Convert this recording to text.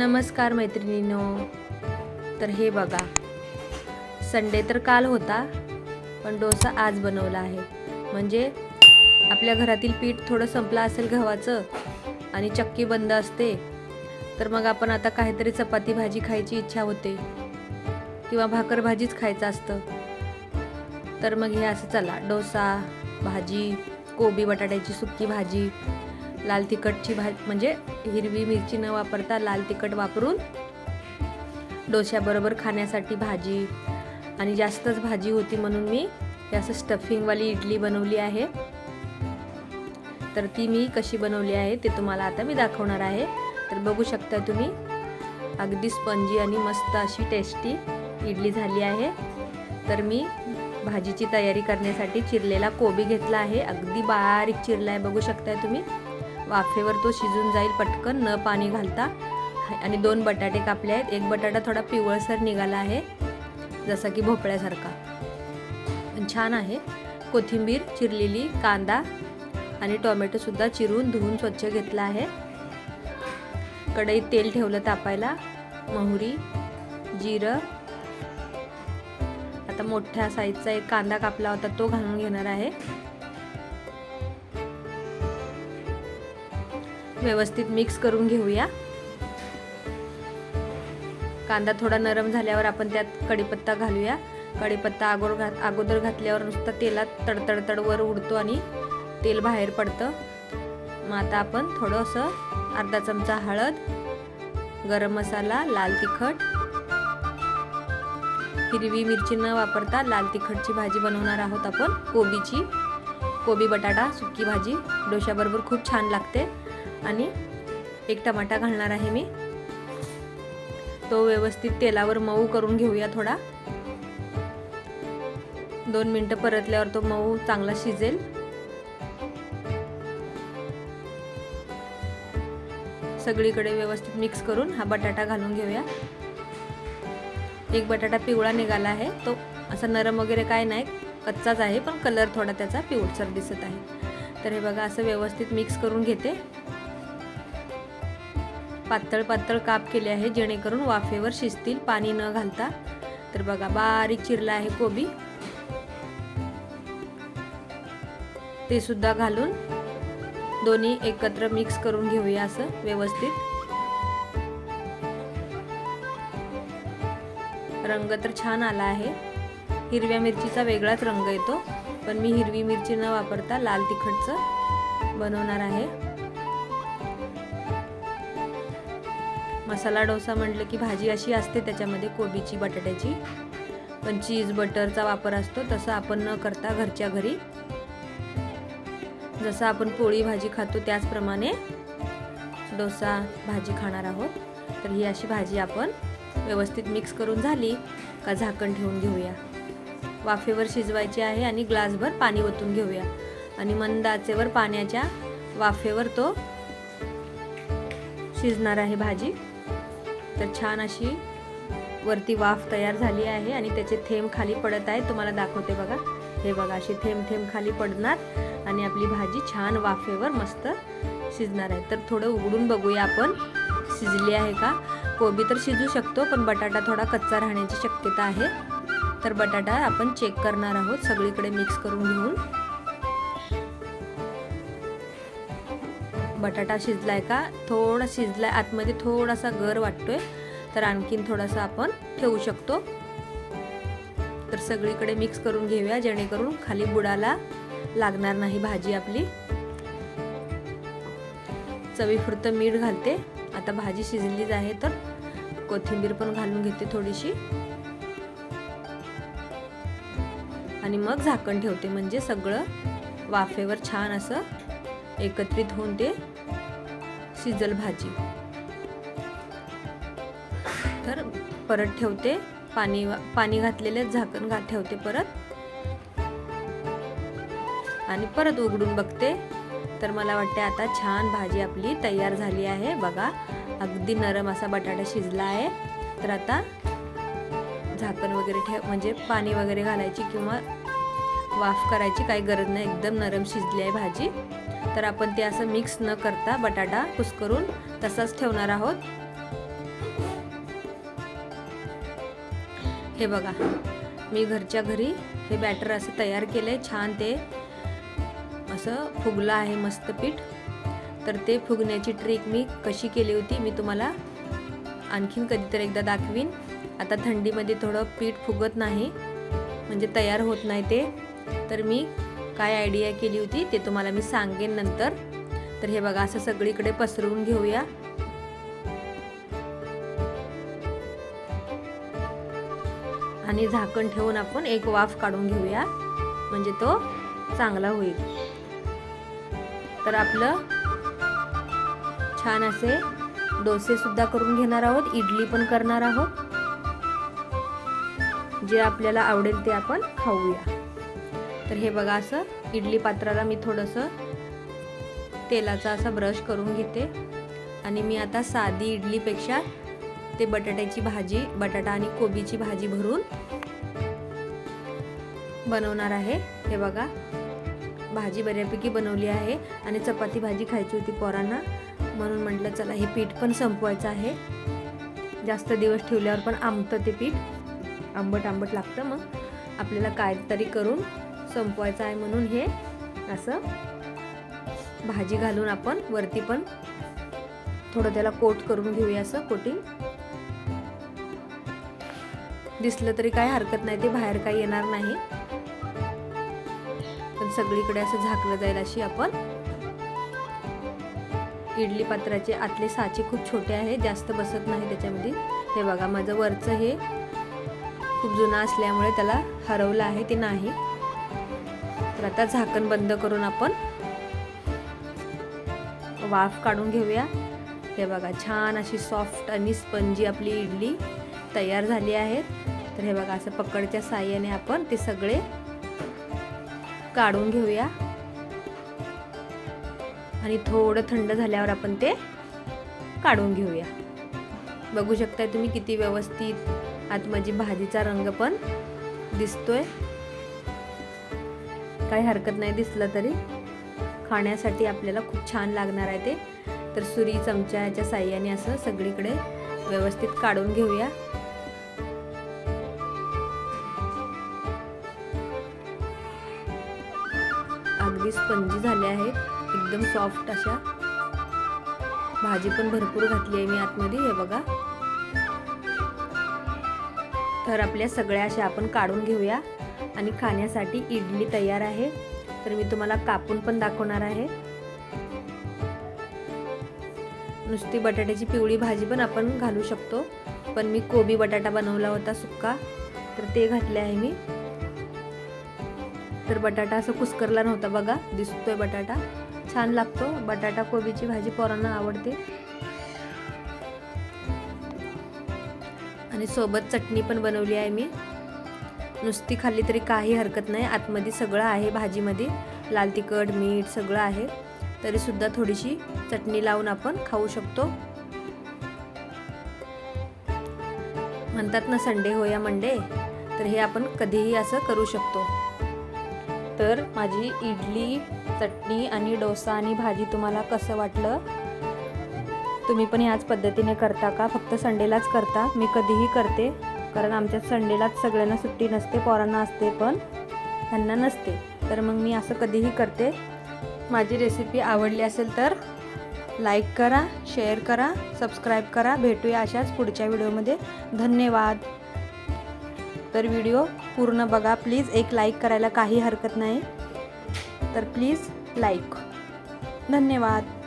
नमस्कार मैत्रिणीनो. तर हे बघा संडे तर काल होता पण डोसा आज बनवला आहे. म्हणजे आपल्या घरातील पीठ थोडं संपलं असेल गव्हाचं आणि चक्की बंद असते तर मग आपण आता काहीतरी चपाती भाजी खायची इच्छा होते किंवा भाकर भाजीच खायचं असतं. तर मग हे असं चला डोसा भाजी कोबी बटाट्याची सुक्की भाजी लाल तिखटची भा म्हणजे हिरवी मिरची न वापरता लाल तिखट वापरून डोश्याबरोबर खाण्यासाठी भाजी आणि जास्तच भाजी होती म्हणून मी असं स्टफिंगवाली इडली बनवली आहे. तर ती मी कशी बनवली आहे ते तुम्हाला आता मी दाखवणार आहे. तर बघू शकता तुम्ही अगदी स्पंजी आणि मस्त अशी टेस्टी इडली झाली आहे. तर मी भाजीची तयारी करण्यासाठी चिरलेला कोबी घेतला आहे. अगदी बारीक चिरला आहे बघू शकताय तुम्ही. वाफेवर तो शिजून जाईल पटकन न पाणी घालता. आणि दोन बटाटे कापले आहेत. एक बटाटा थोडा पिवळसर निघाला आहे जसा की भोपळ्यासारखा. छान आहे. कोथिंबीर चिरलेली कांदा आणि टोमॅटोसुद्धा चिरून धुवून स्वच्छ घेतला आहे. कढईत तेल ठेवलं तापायला. मोहरी जिरं. आता मोठ्या साईजचा एक कांदा कापला होता तो घालून घेणार आहे. व्यवस्थित मिक्स करून घेऊया. कांदा थोडा नरम झाल्यावर आपण त्यात कढीपत्ता घालूया. कढीपत्ता अगोदर घात अगोदर घातल्यावर नुसतं तेलात तडतडतड वर उडतो आणि तेल बाहेर पडतं. मग आता आपण थोडंसं अर्धा चमचा हळद गरम मसाला लाल तिखट हिरवी मिरची न वापरता लाल तिखटची भाजी बनवणार आहोत आपण. कोबीची कोबी बटाटा सुकी भाजी. डोशाबरोबर खूप छान लागते. आणि एक टमाटा घालणार आहे मी. तो व्यवस्थित तेलावर मऊ करून घेऊया थोडा. दोन मिनटं परतल्यावर तो मऊ चांगला शिजेल. सगळीकडे व्यवस्थित मिक्स करून हा बटाटा घालून घेऊया. एक बटाटा पिवळा निघाला आहे. तो असा नरम वगैरे काय नाही कच्चाच आहे पण कलर थोडा त्याचा पिवळसर दिसत आहे. तर हे बघा असं व्यवस्थित मिक्स करून घेते. पातळ पातळ काप केले आहे जेणेकरून वाफेवर शिजतील पाणी न घालता. तर बघा बारीक चिरला आहे कोबी. ते सुद्धा घालून दोन्ही एकत्र मिक्स करून घेऊया असं व्यवस्थित. रंग तर छान आला आहे. हिरव्या मिरचीचा वेगळाच रंग येतो पण मी हिरवी मिरची न वापरता लाल तिखटचं बनवणार आहे. मसाला डोसा म्हटलं की भाजी अशी असते त्याच्यामध्ये कोबीची बटाट्याची. पण चीज बटरचा वापर असतो तसं आपण न करता घरच्या घरी. जसं आपण पोळी भाजी खातो त्याचप्रमाणे डोसा भाजी खाणार आहोत. तर ही अशी भाजी आपण व्यवस्थित मिक्स करून झाली का झाकण ठेवून घेऊया. वाफेवर शिजवायची आहे आणि ग्लासभर पाणी ओतून घेऊया. आणि मंद आचेवर पाण्याच्या वाफेवर तो शिजणार आहे भाजी. तर छान अशी वरती वाफ तयार झाली आहे आणि त्याचे थेंब खाली पडत आहे तुम्हाला दाखवते बघा. हे बघा असे थेंब थेंब खाली पडणार आणि आपली भाजी छान वाफेवर मस्त शिजणार आहे. तर थोडं उघडून बघूया आपण. शिजली आहे का? कोबी तर शिजू शकतो पण बटाटा थोडा कच्चा राहण्याची शक्यता आहे. तर बटाटा आपण चेक करणार आहोत. सगळीकडे मिक्स करून घेऊन. बटाटा शिजलाय का? थोडा शिजलाय. आतमध्ये थोडासा गर वाटतोय. तर आणखीन थोडासा आपण ठेवू शकतो. तर सगळीकडे मिक्स करून घेऊया. जेणेकरून खाली बुडाला लागणार नाही भाजी आपली. चवीपुरतं मीठ घालते. आता भाजी शिजलीच आहे तर कोथिंबीर पण घालून घेते थोडीशी. आणि मग झाकण ठेवते. म्हणजे सगळं वाफेवर छान असं एकत्रित होऊन ते शिजल भाजी. तर परत ठेवते. पाणी पाणी घातलेले झाकण घात ठेवते परत. आणि परत उघडून बघते. तर मला वाटते आता छान भाजी आपली तयार झाली आहे. बघा अगदी नरम असा बटाटा शिजला आहे. तर आता झाकण वगैरे ठेव म्हणजे पाणी वगैरे घालायची किंवा वाफ करायची काही गरज नाही एकदम नरम शिजली आहे भाजी. तर आपण ते असं मिक्स न करता बटाटा कुसकरून तसाच ठेवणार आहोत. हे बघा मी घरच्या घरी हे बॅटर असं तयार केलं आहे छान ते असं फुगलं आहे मस्त पीठ. तर ते फुगण्याची ट्रिक मी कशी केली होती मी तुम्हाला आणखीन कधीतरी एकदा दाखवीन. आता थंडीमध्ये थोडं पीठ फुगत नाही म्हणजे तयार होत नाही ते. तर मी काय आयडिया केली होती ते तुम्हाला मी सांगेन नंतर. तर हे बघा असं सगळीकडे पसरवून घेऊया. आणि झाकण ठेवून आपण एक वाफ काढून घेऊया. म्हणजे तो चांगला होईल. तर आपलं छान असे डोसे सुद्धा करून घेणार आहोत इडली पण करणार आहोत. जे आपल्याला आवडेल ते आपण खाऊया. तर हे बघा असं इडली पात्राला मी थोडंसं तेलाचा असा ब्रश करून घेते. आणि मी आता साधी इडलीपेक्षा ते बटाट्याची भाजी बटाटा आणि कोबीची भाजी भरून बनवणार आहे. हे बघा भाजी बऱ्यापैकी बनवली आहे आणि चपाती भाजी खायची होती पोरांना. म्हणून म्हटलं चला हे पीठ पण संपवायचं आहे. जास्त दिवस ठेवल्यावर पण आंबतं ते पीठ. आंबट आंबट लागतं मग. आपल्याला काहीतरी करून संपवायचं आहे म्हणून हे असं भाजी घालून आपण वरती पण थोडं त्याला कोट करून घेऊया असं कोटिंग. दिसलं तरी काय हरकत नाही ते बाहेर काही येणार नाही. पण सगळीकडे असं झाकलं जाईल अशी आपण इडली पात्राचे आतले साचे खूप छोटे आहे जास्त बसत नाही त्याच्यामध्ये. हे बघा माझं वरचं हे खूप जुनं असल्यामुळे त्याला हरवलं आहे ते नाही. तर आता झाकण बंद करून आपण वाफ काढून घेऊया. हे बघा छान अशी सॉफ्ट आणि स्पंजी आपली इडली तयार झाली आहे तर हे बघा असं पकडच्या साह्याने आपण ते सगळे काढून घेऊया. आणि थोडं थंड झाल्यावर आपण ते काढून घेऊया. बघू शकताय तुम्ही किती व्यवस्थित आत माझी भाजीचा रंग पण दिसतोय. काही हरकत नाही दिसलं तरी खाण्यासाठी आपल्याला खूप छान लागणार आहे ते. तर सुरी चमच्याच्या साह्याने असं सगळीकडे व्यवस्थित काढून घेऊया. अगदी स्पंजी झाले आहेत. एकदम सॉफ्ट अशा. भाजी पण भरपूर घातली आहे मी आतमध्ये हे बघा. तर आपल्या सगळ्या अशा आपण काढून घेऊया. आणि खाण्यासाठी इडली तयार आहे. तर मी तुम्हाला कापून पण दाखवणार आहे. नुसती बटाट्याची पिवळी भाजी पण आपण घालू शकतो. पण मी कोबी बटाटा बनवला होता सुक्का. तर ते घातले आहे मी. तर बटाटा असं कुस्करला नव्हता बघा दिसतोय बटाटा. छान लागतो. बटाटा कोबीची भाजी पोरांना आवडते. आणि सोबत चटणी पण बनवली आहे मी. नुसती खाल्ली तरी काही हरकत नाही. आतमध्ये सगळं आहे भाजीमध्ये. लाल तिखट मीठ सगळं आहे. तरीसुद्धा थोडीशी चटणी लावून आपण खाऊ शकतो. म्हणतात ना संडे हो या मंडे. तर हे आपण कधीही असं करू शकतो. तर माझी इडली चटणी आणि डोसा आणि भाजी तुम्हाला कसं वाटलं? तुम्ही पण ह्याच पद्धतीने करता का? फक्त संडेलाच करता? मी कधीही करते. कारण आमच्यात संडेलाच सगळ्यांना सुट्टी नसते पोरांना असते पण त्यांना नसते. तर मग मी असं कधीही करते. माझी रेसिपी आवडली असेल तर लाईक करा शेअर करा सबस्क्राईब करा. भेटूया अशाच पुढच्या व्हिडिओमध्ये धन्यवाद. तर व्हिडिओ पूर्ण बघा. प्लीज एक लाईक करायला काही हरकत नाही. तर प्लीज लाईक धन्यवाद.